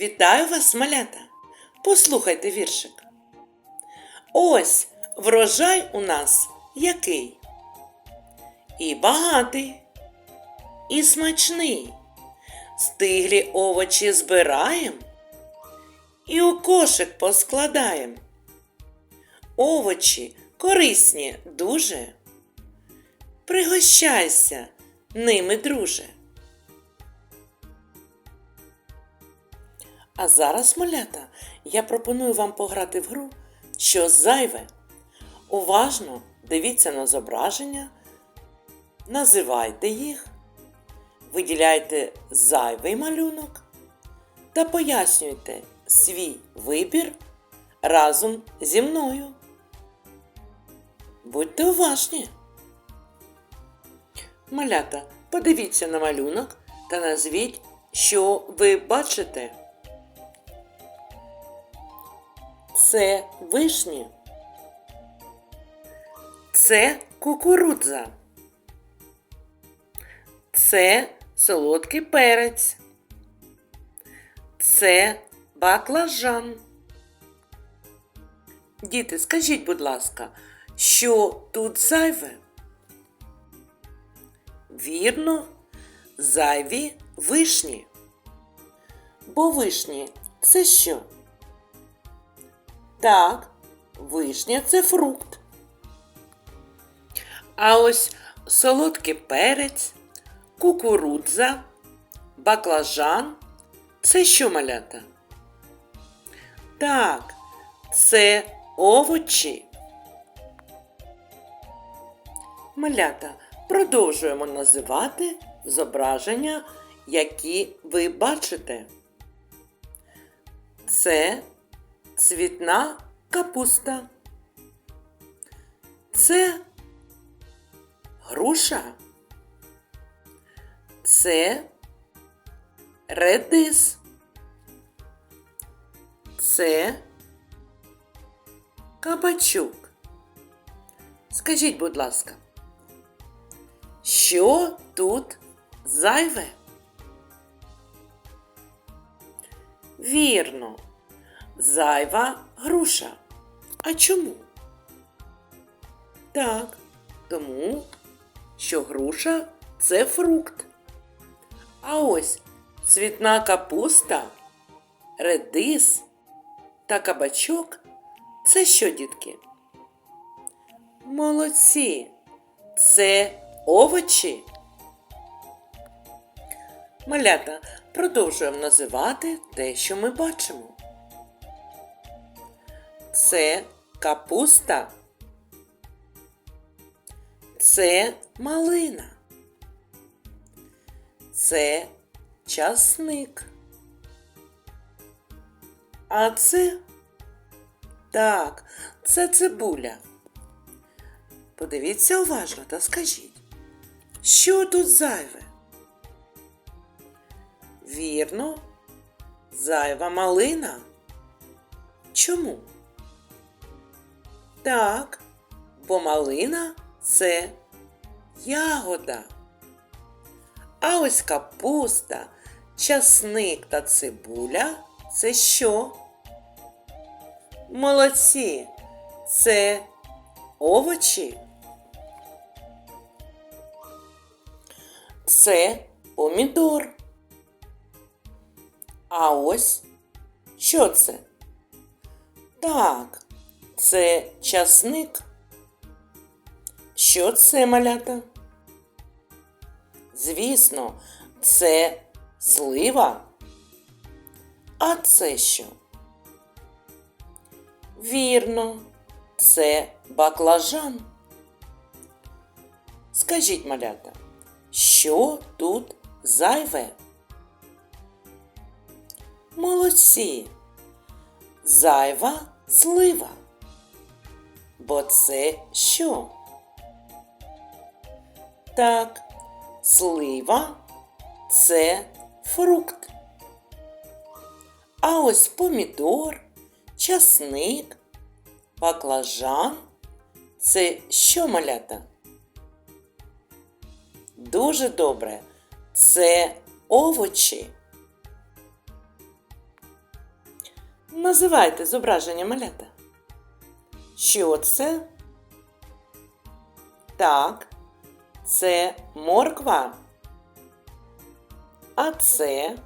Вітаю вас, малята! Послухайте віршик. Ось врожай у нас який. І багатий, і смачний. Стиглі овочі збираєм і у кошик поскладаєм. Овочі корисні дуже. Пригощайся ними, друже. А зараз, малята, я пропоную вам пограти в гру, що зайве. Уважно дивіться на зображення, називайте їх, виділяйте зайвий малюнок та пояснюйте свій вибір разом зі мною. Будьте уважні. Малята, подивіться на малюнок та назвіть, що ви бачите. Це вишні. Це кукурудза. Це солодкий перець. Це баклажан. Діти, скажіть, будь ласка, що тут зайве? Вірно, зайві вишні. Бо вишні це що? Так, вишня це фрукт. А ось солодкий перець, кукурудза, баклажан це що малята? Так, це овочі. Малята, продовжуємо називати зображення, які ви бачите. Це цвітна капуста. Це груша. Це редис. Це кабачок. Скажіть, будь ласка, що тут зайве? Вірно, зайва груша. А чому? Так, тому що груша це фрукт. А ось цвітна капуста, редис та кабачок це що, дітки? Молодці! Це овочі. Малята, продовжуємо називати те, що ми бачимо. Це капуста. Це малина. Це часник. А це так, це цибуля. Подивіться уважно та скажіть, що тут зайве? Вірно, зайва малина. Чому? Так, бо малина це ягода. А ось капуста, часник та цибуля це що? Молодці, це овочі. Це помідор. А ось що це? Так, це часник. Що це малята? Звісно, це слива. А це що? Вірно, це баклажан. Скажіть, малята, що тут зайве? Молодці. Зайва слива. Бо це що? Так, слива це фрукт. А ось помідор, часник, баклажан це що малята? Дуже добре. Це овочі. Називайте зображення малята. Що це? Так, це морква. А це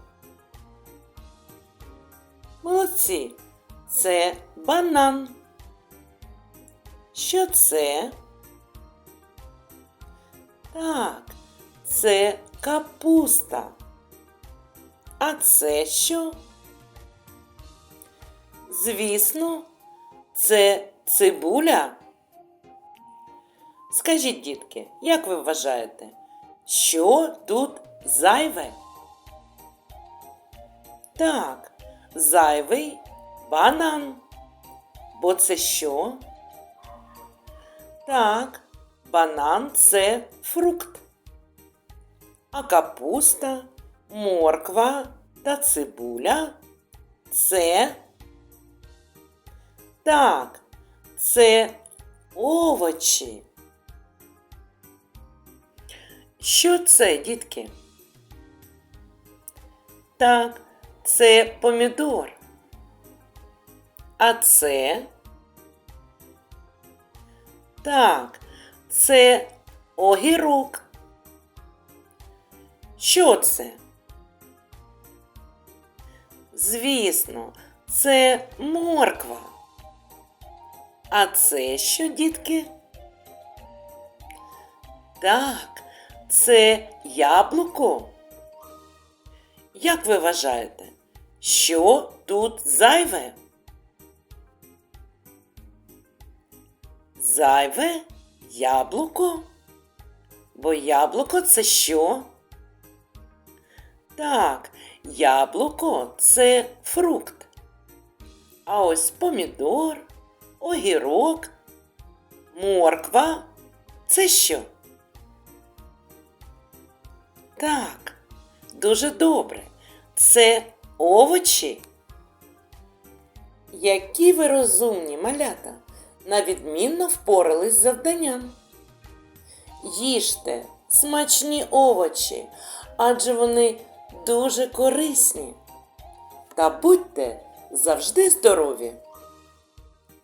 молодці. Це банан. Що це? Так, це капуста. А це що? Звісно, це цибуля. Скажіть, дітки, як ви вважаєте, що тут зайве? Так, зайвий банан. Бо це що? Так, банан це фрукт. А капуста, морква та цибуля це. Так, це овочі. Що це, дітки? Так, це помідор. А це? Так, це огірок. Що це? Звісно, це морква. А це що, дітки? Так, це яблуко. Як ви вважаєте, що тут зайве? Зайве яблуко? Бо яблуко це що? Так, яблуко це фрукт. А ось помідор, огірок, морква це що? Так, дуже добре. Це овочі. Які ви розумні малята, на відмінно впорались з завданням. Їжте смачні овочі, адже вони дуже корисні. Та будьте завжди здорові.